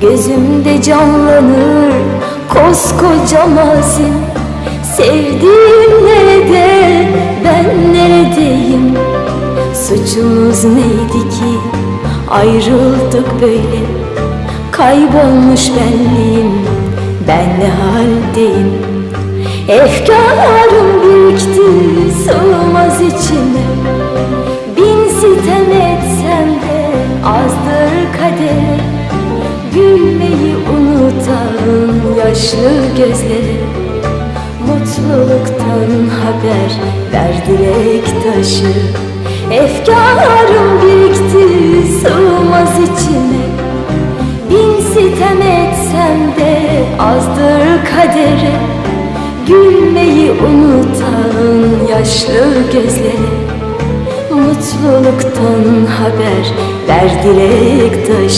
Gözümde canlanır koskoca mazim. Sevdiğim nerede ben neredeyim? Suçumuz neydi ki ayrıldık böyle? Kaybolmuş benliğim ben ne haldeyim? Efkarım birikti sığmaz içime. Bin sitem etsem de azdır yaşlı gözleri Mutluluktan haber ver dilek taşı. Efkarım birikti sığmaz içime Bin sitem etsem de azdır kadere. Gülmeyi unutan yaşlı gözleri Mutluluktan haber ver dilek taşı